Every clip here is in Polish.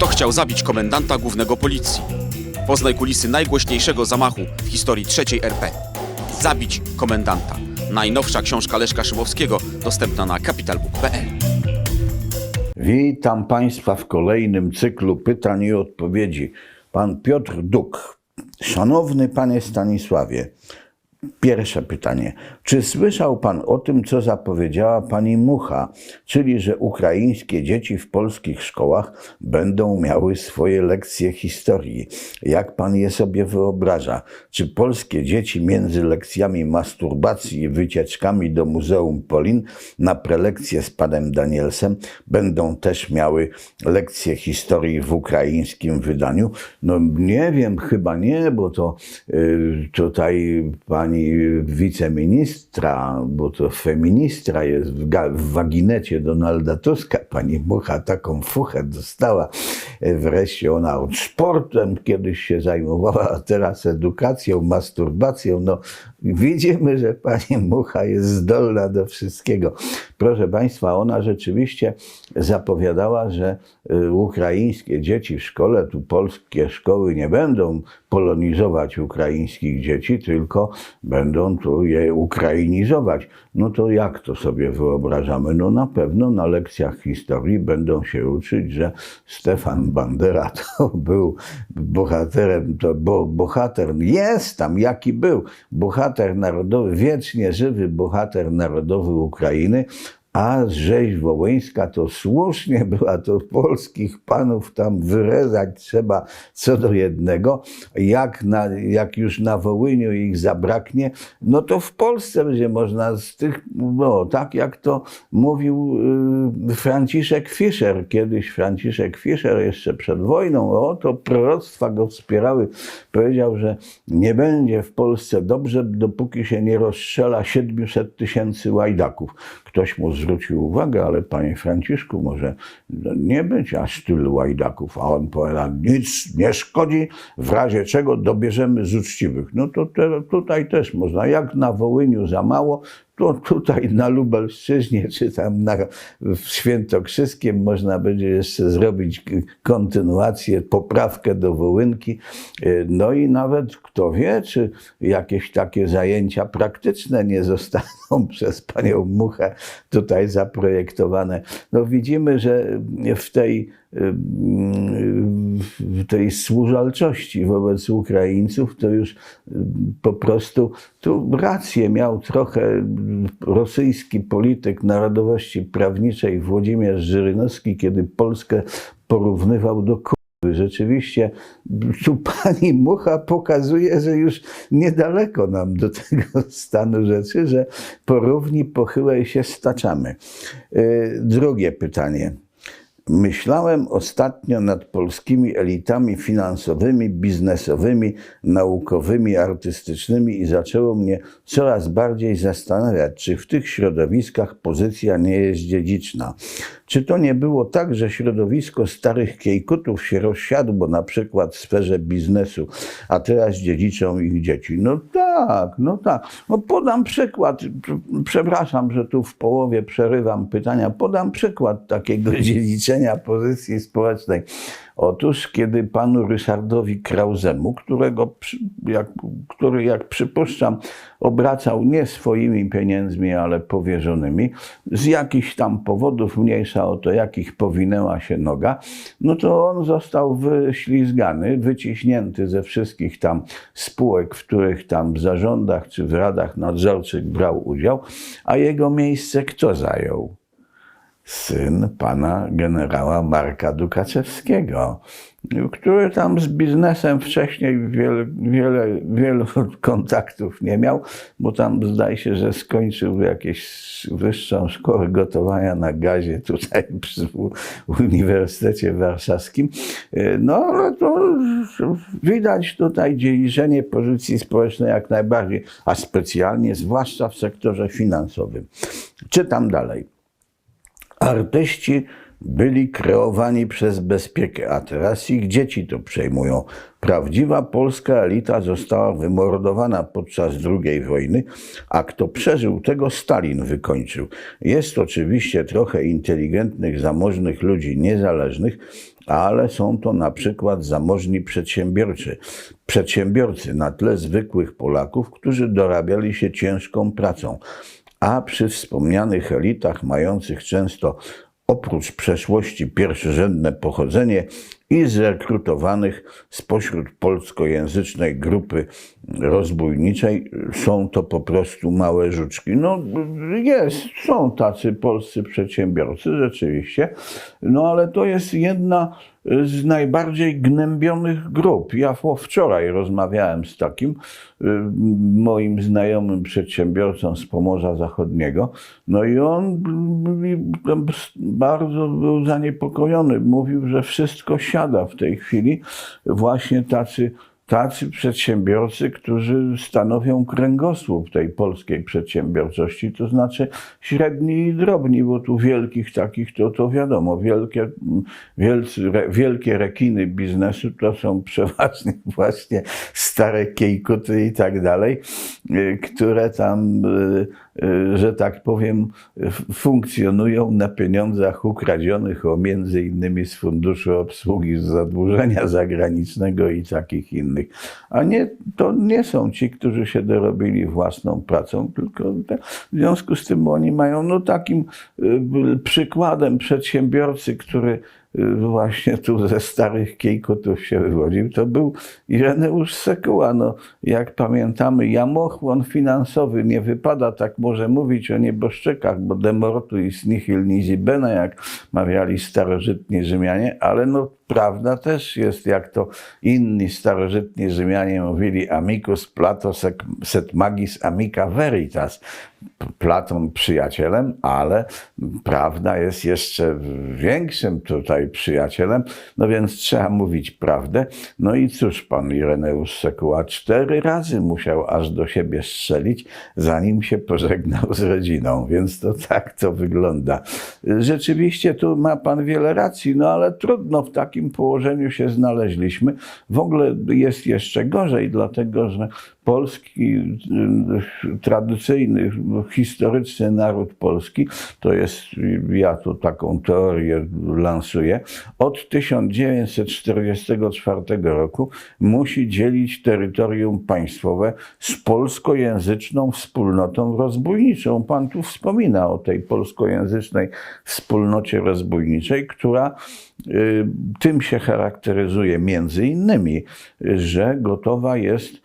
Kto chciał zabić komendanta głównego policji? Poznaj kulisy najgłośniejszego zamachu w historii III RP. Zabić komendanta. Najnowsza książka Leszka Szymowskiego dostępna na capitalbook.pl. Witam Państwa w kolejnym cyklu pytań i odpowiedzi. Pan Piotr Duk. Szanowny Panie Stanisławie, pierwsze pytanie. Czy słyszał Pan o tym, co zapowiedziała Pani Mucha, czyli że ukraińskie dzieci w polskich szkołach będą miały swoje lekcje historii? Jak Pan je sobie wyobraża? Czy polskie dzieci między lekcjami masturbacji i wycieczkami do Muzeum Polin na prelekcję z Panem Danielsem będą też miały lekcje historii w ukraińskim wydaniu? No nie wiem, chyba nie, bo to y, tutaj pani wiceministra, bo to feministra jest w, w waginecie Donalda Tuska, pani Mucha taką fuchę dostała. Y, Wreszcie ona od sportem kiedyś się zajmowała, a teraz edukacją, masturbacją. No widzimy, że pani Mucha jest zdolna do wszystkiego. Proszę Państwa, ona rzeczywiście zapowiadała, że y, ukraińskie dzieci w szkole, tu polskie szkoły nie będą polonizować ukraińskich dzieci, tylko będą tu je ukrainizować. No to jak to sobie wyobrażamy? No na pewno na lekcjach historii będą się uczyć, że Stefan Bandera to był bohaterem, to bo, bohater jest tam, jaki był, bohater narodowy, wiecznie żywy bohater narodowy Ukrainy, a rzeź wołyńska to słusznie była, to polskich panów tam wyrezać trzeba co do jednego. Jak, na, jak już na Wołyniu ich zabraknie, no to w Polsce będzie można z tych, no tak jak to mówił y, Franciszek Fischer, kiedyś Franciszek Fischer jeszcze przed wojną, o to proroctwa go wspierały. Powiedział, że nie będzie w Polsce dobrze, dopóki się nie rozstrzela 700 tysięcy łajdaków. Ktoś mu zwrócił uwagę, ale panie Franciszku, może nie być aż tylu łajdaków. A on powiedział, nic nie szkodzi, w razie czego dobierzemy z uczciwych. No to te, tutaj też można, jak na Wołyniu za mało, to tutaj na Lubelszczyźnie, czy tam na, w Świętokrzyskiem można będzie jeszcze zrobić kontynuację, poprawkę do Wołynki. Y, No i nawet kto wie, czy jakieś takie zajęcia praktyczne nie zostaną przez panią Muchę tutaj zaprojektowane. No widzimy, że w tej y, w tej służalczości wobec Ukraińców, to już y, po prostu tu rację miał trochę rosyjski polityk narodowości prawniczej Włodzimierz Żyrynowski, kiedy Polskę porównywał do kurwy. Rzeczywiście tu pani Mucha pokazuje, że już niedaleko nam do tego stanu rzeczy, że porówni pochyłej się staczamy. Y, Drugie pytanie. Myślałem ostatnio nad polskimi elitami finansowymi, biznesowymi, naukowymi, artystycznymi i zaczęło mnie coraz bardziej zastanawiać, czy w tych środowiskach pozycja nie jest dziedziczna. Czy to nie było tak, że środowisko starych kiejkutów się rozsiadło na przykład w sferze biznesu, a teraz dziedziczą ich dzieci? No tak, no tak. No podam przykład. Przepraszam, że tu w połowie przerywam pytania. Podam przykład takiego dziedziczenia pozycji społecznej. Otóż, kiedy panu Ryszardowi Krauzemu, którego, jak, który, jak przypuszczam, obracał nie swoimi pieniędzmi, ale powierzonymi, z jakichś tam powodów, mniejsza o to, jakich powinęła się noga, no to on został wyślizgany, wyciśnięty ze wszystkich tam spółek, w których tam w zarządach czy w radach nadzorczych brał udział, a jego miejsce kto zajął? Syn pana generała Marka Dukaczewskiego, który tam z biznesem wcześniej wiele, wiele, wielu kontaktów nie miał, bo tam zdaje się, że skończył jakieś wyższą szkołę gotowania na gazie tutaj przy Uniwersytecie Warszawskim. No ale to widać tutaj dziedziczenie pozycji społecznej jak najbardziej, a specjalnie zwłaszcza w sektorze finansowym. Czytam dalej. Artyści byli kreowani przez bezpiekę, a teraz ich dzieci to przejmują. Prawdziwa polska elita została wymordowana podczas II wojny, a kto przeżył, tego Stalin wykończył. Jest oczywiście trochę inteligentnych, zamożnych ludzi niezależnych, ale są to na przykład zamożni przedsiębiorcy, przedsiębiorcy na tle zwykłych Polaków, którzy dorabiali się ciężką pracą. A przy wspomnianych elitach, mających często oprócz przeszłości pierwszorzędne pochodzenie i zrekrutowanych spośród polskojęzycznej grupy rozbójniczej, są to po prostu małe żuczki. No jest, są tacy polscy przedsiębiorcy, rzeczywiście, no ale to jest jedna z najbardziej gnębionych grup. Ja wczoraj rozmawiałem z takim y, moim znajomym przedsiębiorcą z Pomorza Zachodniego, no i on bardzo był zaniepokojony. Mówił, że wszystko siada w tej chwili. Właśnie tacy tacy przedsiębiorcy, którzy stanowią kręgosłup tej polskiej przedsiębiorczości, to znaczy średni i drobni, bo tu wielkich takich to, to wiadomo, wielkie, wielcy, re, wielkie rekiny biznesu to są przeważnie właśnie stare kiejkuty i tak dalej, y, które tam, y, że tak powiem, funkcjonują na pieniądzach ukradzionych o między innymi z funduszu obsługi zadłużenia zagranicznego i takich innych. A nie, to nie są ci, którzy się dorobili własną pracą, tylko w związku z tym oni mają no takim y, przykładem przedsiębiorcy, który y, właśnie tu ze starych kiejkotów się wywodził, to był Ireneusz Sekuła. No, jak pamiętamy, jamochłon finansowy, nie wypada tak może mówić o nieboszczykach, bo demortuis nihil nisi bene, jak mawiali starożytni Rzymianie, ale no prawda też jest, jak to inni starożytni Rzymianie mówili, amicus Plato set magis amica veritas. Platon przyjacielem, ale prawda jest jeszcze większym tutaj przyjacielem, no więc trzeba mówić prawdę. No i cóż, pan Ireneusz Sekuła cztery razy musiał aż do siebie strzelić, zanim się pożegnał z rodziną, więc to tak to wygląda. Rzeczywiście tu ma pan wiele racji, no ale trudno w takim położeniu się znaleźliśmy. W ogóle jest jeszcze gorzej, dlatego że polski y, tradycyjny, historyczny naród polski, to jest, ja tu taką teorię lansuję, od 1944 roku musi dzielić terytorium państwowe z polskojęzyczną wspólnotą rozbójniczą. Pan tu wspomina o tej polskojęzycznej wspólnocie rozbójniczej, która tym się charakteryzuje między innymi, że gotowa jest y,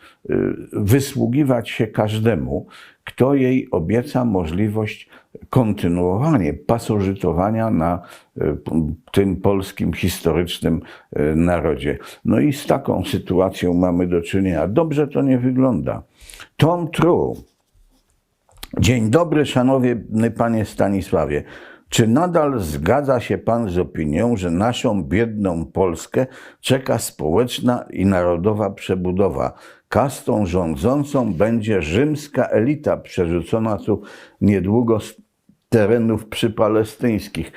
wysługiwać się każdemu, kto jej obieca możliwość kontynuowania pasożytowania na y, tym polskim historycznym y, narodzie. No i z taką sytuacją mamy do czynienia. Dobrze to nie wygląda. Tom True. Dzień dobry, szanowny panie Stanisławie. Czy nadal zgadza się pan z opinią, że naszą biedną Polskę czeka społeczna i narodowa przebudowa? Kastą rządzącą będzie rzymska elita przerzucona tu niedługo z terenów przypalestyńskich,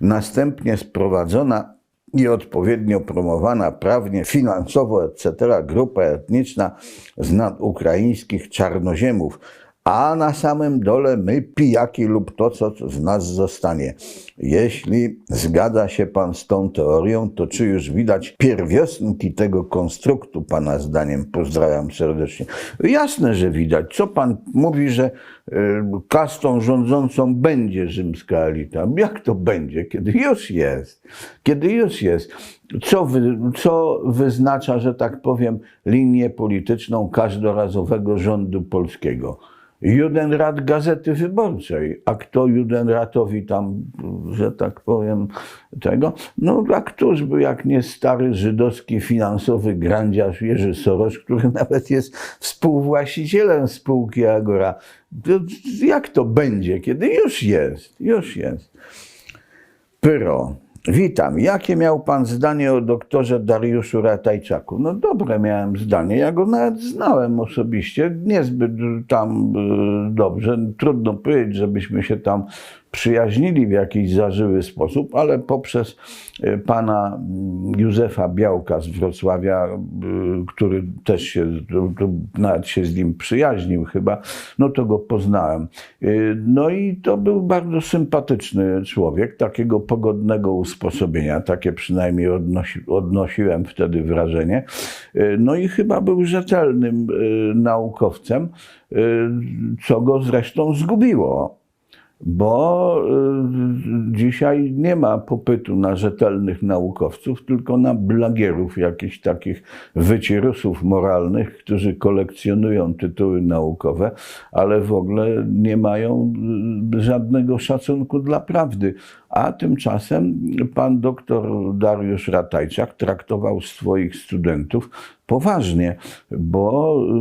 następnie sprowadzona i odpowiednio promowana prawnie, finansowo, etc. grupa etniczna z nadukraińskich czarnoziemów, a na samym dole my pijaki lub to, co z nas zostanie. Jeśli zgadza się pan z tą teorią, to czy już widać pierwiosnki tego konstruktu, pana zdaniem? Pozdrawiam serdecznie. Jasne, że widać. Co pan mówi, że y, kastą rządzącą będzie rzymska elita? Jak to będzie, kiedy już jest? Kiedy już jest. Co, wy, co wyznacza, że tak powiem, linię polityczną każdorazowego rządu polskiego? Judenrat Gazety Wyborczej. A kto Judenratowi tam, że tak powiem, tego? No a któż by jak nie stary żydowski finansowy grandziarz Jerzy Soros, który nawet jest współwłaścicielem spółki Agora. To Jak to będzie, kiedy już jest? Już jest. Pyro. Witam. Jakie miał pan zdanie o doktorze Dariuszu Ratajczaku? No dobre miałem zdanie. Ja go nawet znałem osobiście. Niezbyt tam y, dobrze. Trudno powiedzieć, żebyśmy się tam przyjaźnili w jakiś zażyły sposób, ale poprzez e, pana mm, Józefa Białka z Wrocławia, e, który też się, nawet się z nim przyjaźnił chyba, no to go poznałem. E, No i to był bardzo sympatyczny człowiek, takiego pogodnego usposobienia, takie przynajmniej odnosi, odnosiłem wtedy wrażenie. No i chyba był rzetelnym naukowcem, co go zresztą zgubiło bo y, dzisiaj nie ma popytu na rzetelnych naukowców, tylko na blagierów, jakichś takich wycierusów moralnych, którzy kolekcjonują tytuły naukowe, ale w ogóle nie mają y, żadnego szacunku dla prawdy. A tymczasem pan doktor Dariusz Ratajczak traktował swoich studentów poważnie, bo y,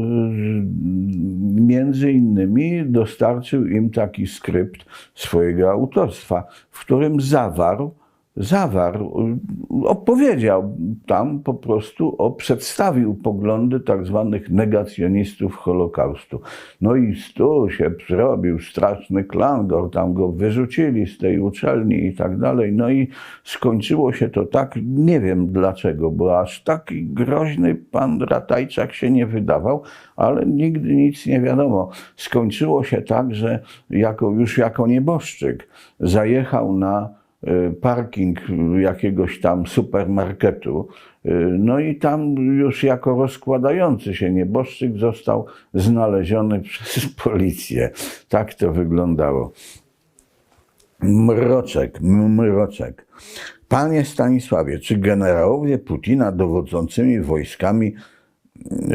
między innymi dostarczył im taki skrypt swojego autorstwa, w którym zawarł, zawarł, opowiedział tam po prostu, o, przedstawił poglądy tak zwanych negacjonistów Holokaustu. No i tu się zrobił straszny klangor, tam go wyrzucili z tej uczelni i tak dalej. No i skończyło się to tak, nie wiem dlaczego, bo aż taki groźny pan Ratajczak się nie wydawał, ale nigdy nic nie wiadomo. Skończyło się tak, że jako, już jako nieboszczyk zajechał na parking jakiegoś tam supermarketu. y, No i tam już jako rozkładający się nieboszczyk został znaleziony przez policję. Tak to wyglądało. Mroczek, mroczek. Panie Stanisławie, czy generałowie Putina dowodzącymi wojskami,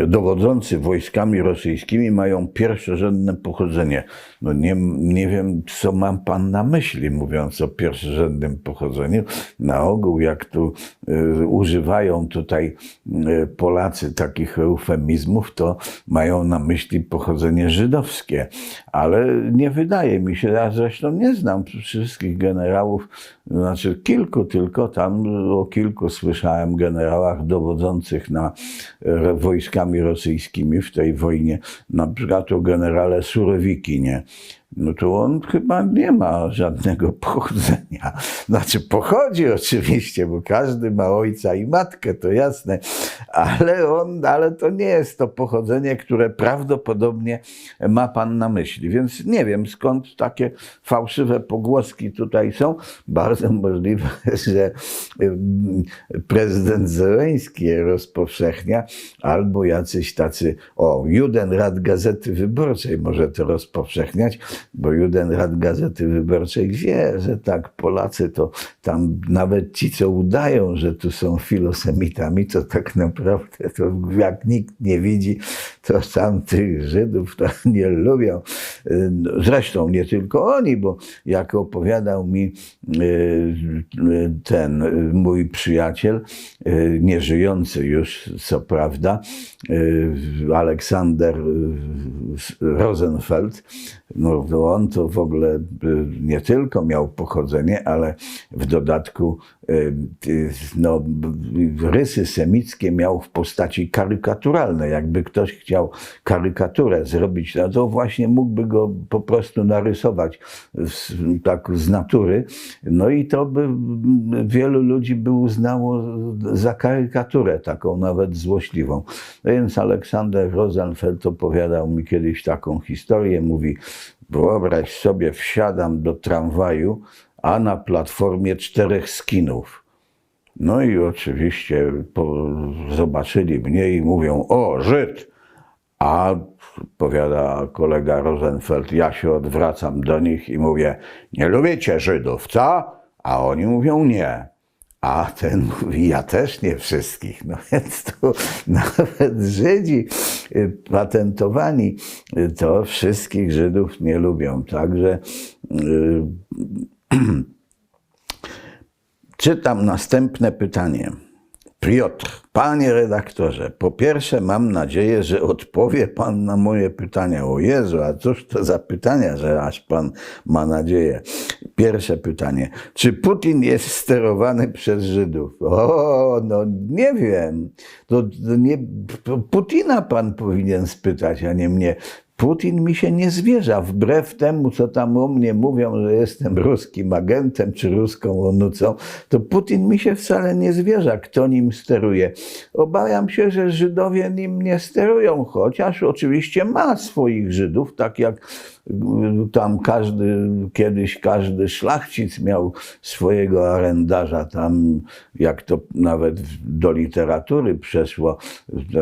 dowodzący wojskami rosyjskimi mają pierwszorzędne pochodzenie? No nie, nie wiem, co ma pan na myśli, mówiąc o pierwszorzędnym pochodzeniu. Na ogół, jak tu y, używają tutaj y, Polacy takich eufemizmów, to mają na myśli pochodzenie żydowskie. Ale nie wydaje mi się, ja zresztą nie znam wszystkich generałów, znaczy kilku tylko, tam o kilku słyszałem generałach dowodzących na e, wojskami rosyjskimi w tej wojnie, na przykład o generale Surowikinie. No to on chyba nie ma żadnego pochodzenia. Znaczy pochodzi oczywiście, bo każdy ma ojca i matkę, to jasne, ale on, ale to nie jest to pochodzenie, które prawdopodobnie ma pan na myśli. Więc nie wiem skąd takie fałszywe pogłoski tutaj są. Bardzo możliwe, że ym, prezydent Zeleński je rozpowszechnia, albo jacyś tacy, o, Judenrat Gazety Wyborczej może to rozpowszechniać, bo Judenrat Gazety Wyborczej wie, że tak Polacy to tam nawet ci, co udają, że tu są filosemitami, to tak naprawdę to jak nikt nie widzi, to sam tych Żydów to nie lubią. Zresztą nie tylko oni, bo jak opowiadał mi y, ten mój przyjaciel, y, nieżyjący już, co prawda, y, Aleksander Rosenfeld, no on to w ogóle y, nie tylko miał pochodzenie, ale w dodatku y, y, no, rysy semickie miał w postaci karykaturalnej. Jakby ktoś chciał karykaturę zrobić, no to właśnie mógłby go po prostu narysować tak z natury. No i to by wielu ludzi by uznało za karykaturę, taką nawet złośliwą. Więc Aleksander Rosenfeld opowiadał mi kiedyś taką historię. Mówi, wyobraź sobie, wsiadam do tramwaju, a na platformie czterech skinów. No i oczywiście po, zobaczyli mnie i mówią, o, Żyd! A powiada kolega Rosenfeld, ja się odwracam do nich i mówię, nie lubicie Żydów, co? A oni mówią nie. A ten mówi, ja też nie wszystkich. No więc tu nawet Żydzi y, patentowani y, to wszystkich Żydów nie lubią. Także y, Czytam następne pytanie. Piotr, panie redaktorze, po pierwsze mam nadzieję, że odpowie pan na moje pytania. O Jezu, a cóż to za pytania, że aż pan ma nadzieję. Pierwsze pytanie. Czy Putin jest sterowany przez Żydów? O, no nie wiem. To, to nie, Putina pan powinien spytać, a nie mnie. Putin mi się nie zwierza, wbrew temu, co tam o mnie mówią, że jestem ruskim agentem czy ruską onucą, to Putin mi się wcale nie zwierza, kto nim steruje. Obawiam się, że Żydowie nim nie sterują, chociaż oczywiście ma swoich Żydów, tak jak tam każdy, kiedyś każdy szlachcic miał swojego arendarza, tam jak to nawet do literatury przeszło,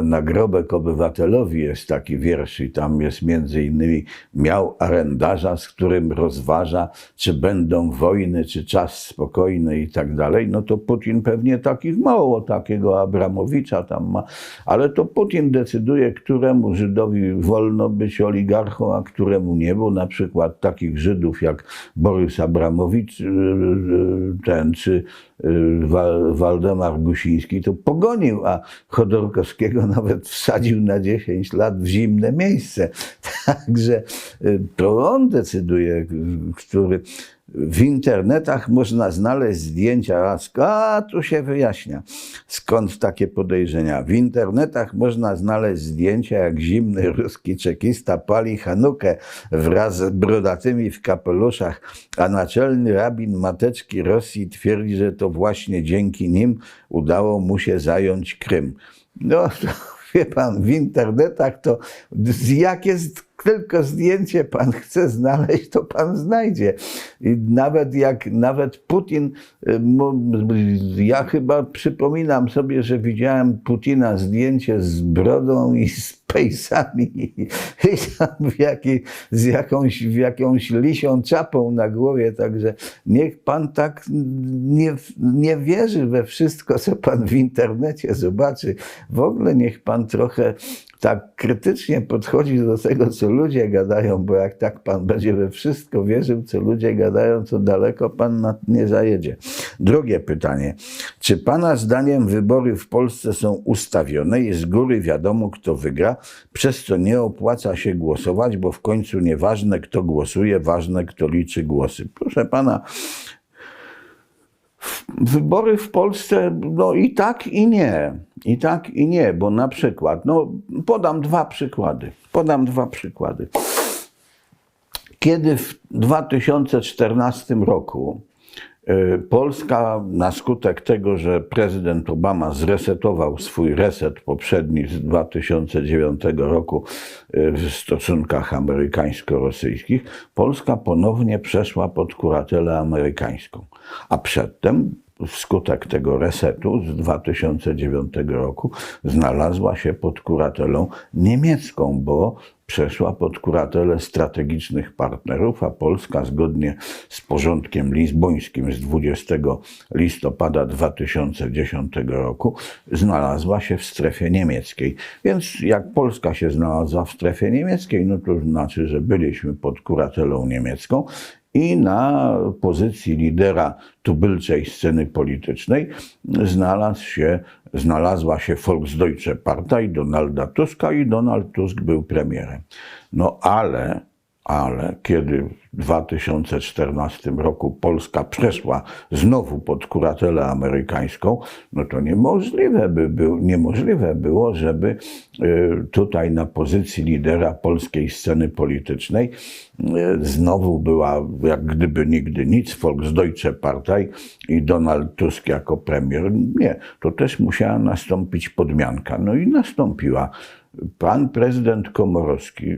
nagrobek obywatelowi jest taki wiersz i tam jest między innymi miał arendarza, z którym rozważa, czy będą wojny, czy czas spokojny i tak dalej, no to Putin pewnie takich mało, takiego Abramowicza tam ma, ale to Putin decyduje, któremu Żydowi wolno być oligarchą, a któremu nie, bo na przykład takich Żydów jak Borys Abramowicz, yy, yy, ten czy Wa- Waldemar Gusiński, to pogonił, a Chodorkowskiego nawet wsadził na 10 lat w zimne miejsce. Także y, to on decyduje, y, który w internetach można znaleźć zdjęcia Racka, a tu się wyjaśnia, skąd takie podejrzenia. W internetach można znaleźć zdjęcia, jak zimny ruski czekista pali Hanukę wraz z brodatymi w kapeluszach, a naczelny rabin Mateczki Rosji twierdzi, że to właśnie dzięki nim udało mu się zająć Krym. No, to, wie pan, w internetach to z- jakie tylko zdjęcie pan chce znaleźć, to pan znajdzie. I nawet jak nawet Putin, y, ja chyba przypominam sobie, że widziałem Putina zdjęcie z brodą i z pejsami i tam w jakiej, z jakąś, w jakąś lisią czapą na głowie, także niech pan tak nie, nie wierzy we wszystko, co pan w internecie zobaczy. W ogóle niech pan trochę tak krytycznie podchodzi do tego, co ludzie gadają, bo jak tak pan będzie we wszystko wierzył, co ludzie gadają, to daleko pan nie zajedzie. Drugie pytanie. Czy pana zdaniem wybory w Polsce są ustawione i z góry wiadomo, kto wygra, przez co nie opłaca się głosować, bo w końcu nieważne, kto głosuje, ważne, kto liczy głosy? Proszę pana, Wybory w Polsce, no i tak, i nie. I tak, i nie, bo na przykład, no podam dwa przykłady. Podam dwa przykłady. Kiedy w 2014 roku y, Polska na skutek tego, że prezydent Obama zresetował swój reset poprzedni z 2009 roku y, w stosunkach amerykańsko-rosyjskich, Polska ponownie przeszła pod kuratelę amerykańską. A przedtem wskutek tego resetu z 2009 roku znalazła się pod kuratelą niemiecką, bo przeszła pod kuratelę strategicznych partnerów, a Polska zgodnie z porządkiem lizbońskim z 20 listopada 2010 roku znalazła się w strefie niemieckiej. Więc jak Polska się znalazła w strefie niemieckiej, no to znaczy, że byliśmy pod kuratelą niemiecką i na pozycji lidera tubylczej sceny politycznej znalazł się, znalazła się Volksdeutsche Partei Donalda Tuska i Donald Tusk był premierem. No ale, ale kiedy w 2014 roku Polska przeszła znowu pod kuratelę amerykańską, no to niemożliwe, by był, niemożliwe było, żeby y, tutaj na pozycji lidera polskiej sceny politycznej y, znowu była jak gdyby nigdy nic Volksdeutsche Partei i Donald Tusk jako premier. Nie, to też musiała nastąpić podmianka. No i nastąpiła. Pan prezydent Komorowski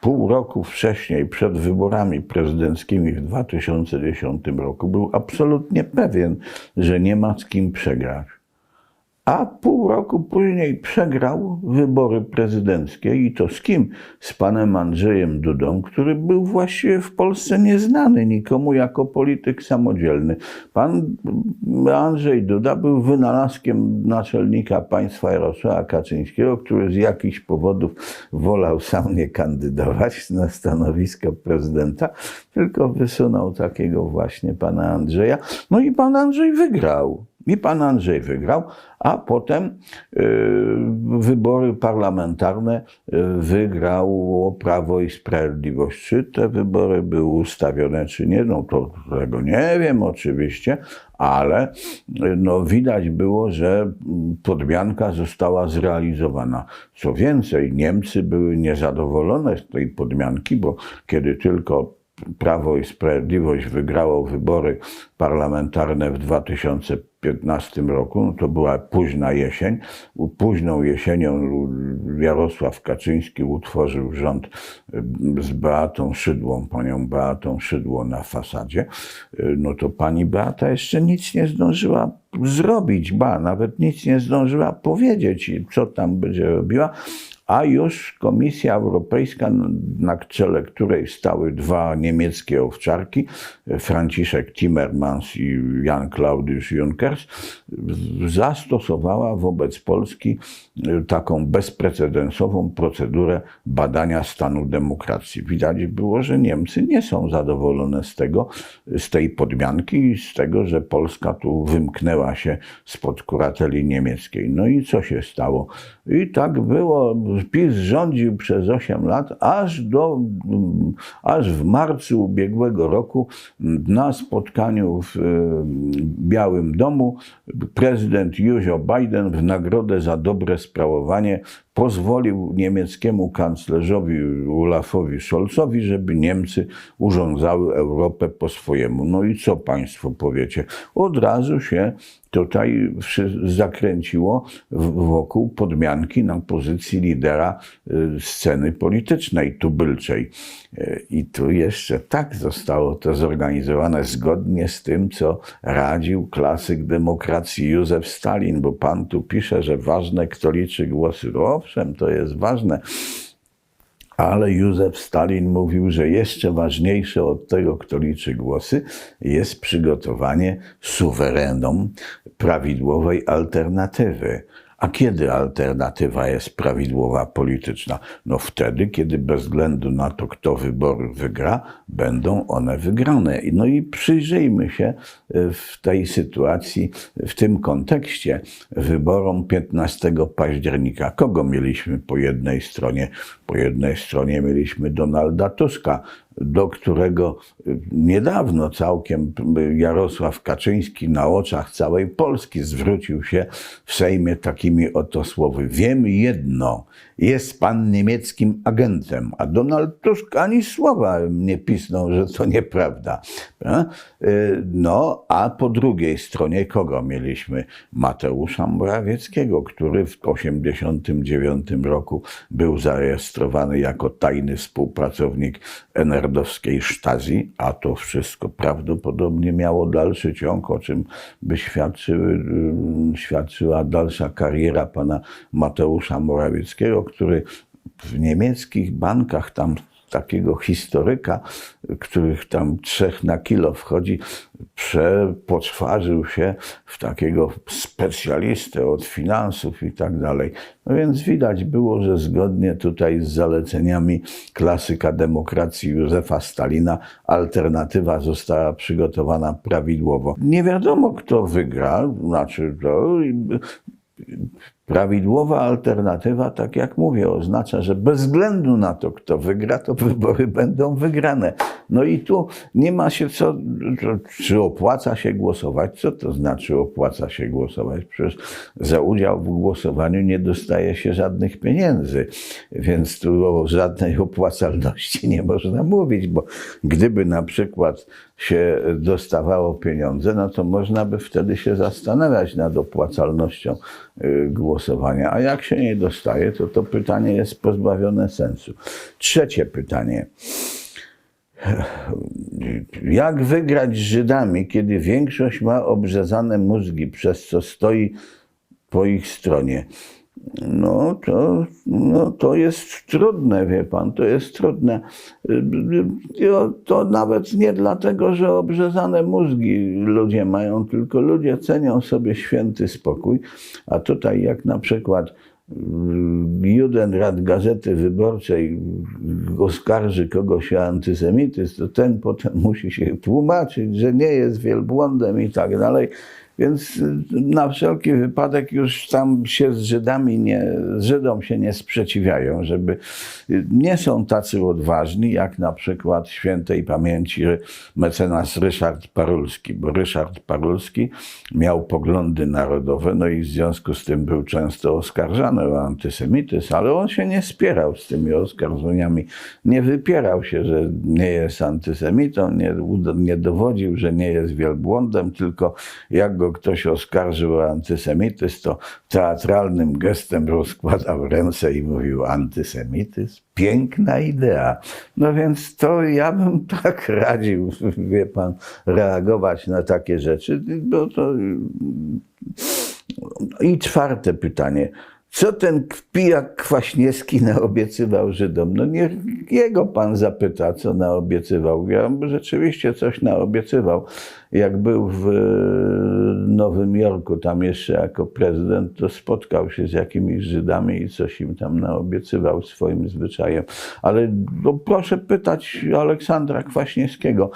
pół roku wcześniej, przed wyborami prezydenckimi w 2010 roku, był absolutnie pewien, że nie ma z kim przegrać. A pół roku później przegrał wybory prezydenckie i to z kim? Z panem Andrzejem Dudą, który był właściwie w Polsce nieznany nikomu jako polityk samodzielny. Pan Andrzej Duda był wynalazkiem naczelnika państwa Jarosława Kaczyńskiego, który z jakichś powodów wolał sam nie kandydować na stanowisko prezydenta, tylko wysunął takiego właśnie pana Andrzeja. No i pan Andrzej wygrał. I pan Andrzej wygrał, a potem y, wybory parlamentarne y, wygrało Prawo i Sprawiedliwość. Czy te wybory były ustawione, czy nie, no to tego nie wiem oczywiście, ale y, no, widać było, że mm, podmianka została zrealizowana. Co więcej, Niemcy były niezadowolone z tej podmianki, bo kiedy tylko Prawo i Sprawiedliwość wygrało wybory parlamentarne w 2015 roku, to była późna jesień. Późną jesienią Jarosław Kaczyński utworzył rząd z Beatą Szydłą, panią Beatą Szydło na fasadzie. No to pani Beata jeszcze nic nie zdążyła zrobić, ba, nawet nic nie zdążyła powiedzieć, co tam będzie robiła a już Komisja Europejska, na czele której stały dwa niemieckie owczarki, Franciszek Timmermans i Jan Claudius Junkers, zastosowała wobec Polski taką bezprecedensową procedurę badania stanu demokracji. Widać było, że Niemcy nie są zadowolone z tego, z tej podmianki i z tego, że Polska tu wymknęła się spod kurateli niemieckiej. No i co się stało? I tak było. PiS rządził przez 8 lat, aż, do, aż w marcu ubiegłego roku na spotkaniu w e, Białym Domu prezydent Józio Biden w nagrodę za dobre sprawowanie pozwolił niemieckiemu kanclerzowi Olafowi Scholzowi, żeby Niemcy urządzały Europę po swojemu. No i co państwo powiecie? Od razu się tutaj zakręciło wokół podmianki na pozycji lidera y, sceny politycznej tubylczej. Y, I tu jeszcze tak zostało to zorganizowane zgodnie z tym, co radził klasyk demokracji Józef Stalin, bo pan tu pisze, że ważne, kto liczy głosy. No owszem, to jest ważne. Ale Józef Stalin mówił, że jeszcze ważniejsze od tego, kto liczy głosy, jest przygotowanie suwerenom prawidłowej alternatywy. A kiedy alternatywa jest prawidłowa polityczna? No wtedy, kiedy bez względu na to, kto wybory wygra, będą one wygrane. No i przyjrzyjmy się e, w tej sytuacji, w tym kontekście wyborom 15 października. Kogo mieliśmy po jednej stronie? Po jednej stronie mieliśmy Donalda Tuska, do którego niedawno całkiem Jarosław Kaczyński na oczach całej Polski zwrócił się w Sejmie takimi oto słowy. Wiem jedno, jest pan niemieckim agentem, a Donald Tusk ani słowa nie pisnął, że to nieprawda. No, a po drugiej stronie kogo mieliśmy? Mateusza Morawieckiego, który w 1989 roku był zarejestrowany jako tajny współpracownik enerdowskiej Stasi, a to wszystko prawdopodobnie miało dalszy ciąg, o czym by świadczyły, świadczyła dalsza kariera pana Mateusza Morawieckiego, który w niemieckich bankach tam takiego historyka, których tam trzech na kilo wchodzi, przepoczwarzył się w takiego specjalistę od finansów i tak dalej. No więc widać było, że zgodnie tutaj z zaleceniami klasyka demokracji Józefa Stalina alternatywa została przygotowana prawidłowo. Nie wiadomo, kto wygra, znaczy to Prawidłowa alternatywa, tak jak mówię, oznacza, że bez względu na to, kto wygra, to wybory będą wygrane. No i tu nie ma się co, czy opłaca się głosować. Co to znaczy opłaca się głosować? Przecież za udział w głosowaniu nie dostaje się żadnych pieniędzy, więc tu o żadnej opłacalności nie można mówić, bo gdyby na przykład się dostawało pieniądze, no to można by wtedy się zastanawiać nad opłacalnością głosowania. A jak się nie dostaje, to to pytanie jest pozbawione sensu. Trzecie pytanie. Jak wygrać z Żydami, kiedy większość ma obrzezane mózgi, przez co stoi po ich stronie? No to, no to jest trudne, wie pan, to jest trudne. To nawet nie dlatego, że obrzezane mózgi ludzie mają, tylko ludzie cenią sobie święty spokój. A tutaj jak na przykład Judenrat Gazety Wyborczej oskarży kogoś o antysemityzm, to ten potem musi się tłumaczyć, że nie jest wielbłądem i tak dalej. Więc y, na wszelki wypadek już tam się z Żydami nie, z Żydom się nie sprzeciwiają, żeby y, nie są tacy odważni, jak na przykład świętej pamięci mecenas Ryszard Parulski, bo Ryszard Parulski miał poglądy narodowe, no i w związku z tym był często oskarżany o antysemityzm, ale on się nie spierał z tymi oskarżeniami, nie wypierał się, że nie jest antysemitą, nie, nie dowodził, że nie jest wielbłądem, tylko jak go ktoś oskarżył o antysemityzm, to teatralnym gestem rozkładał ręce i mówił antysemityzm. Piękna idea. No więc to ja bym tak radził, wie pan, reagować na takie rzeczy, bo to i czwarte pytanie. Co ten pijak Kwaśniewski naobiecywał Żydom? No niech jego pan zapyta, co naobiecywał. Ja rzeczywiście coś naobiecywał. Jak był w e, Nowym Jorku, tam jeszcze jako prezydent, to spotkał się z jakimiś Żydami i coś im tam naobiecywał swoim zwyczajem. Ale no, proszę pytać Aleksandra Kwaśniewskiego.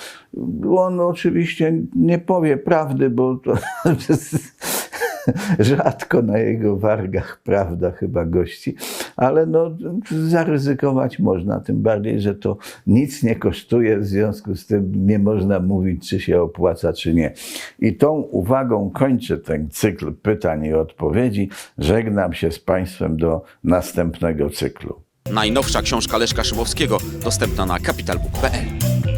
On oczywiście nie powie prawdy, bo to rzadko na jego wargach prawda chyba gości, ale no, zaryzykować można, tym bardziej, że to nic nie kosztuje, w związku z tym nie można mówić, czy się opłaca, czy nie. I tą uwagą kończę ten cykl pytań i odpowiedzi. Żegnam się z Państwem do następnego cyklu. Najnowsza książka Leszka Szymowskiego dostępna na kapitalbook.pl.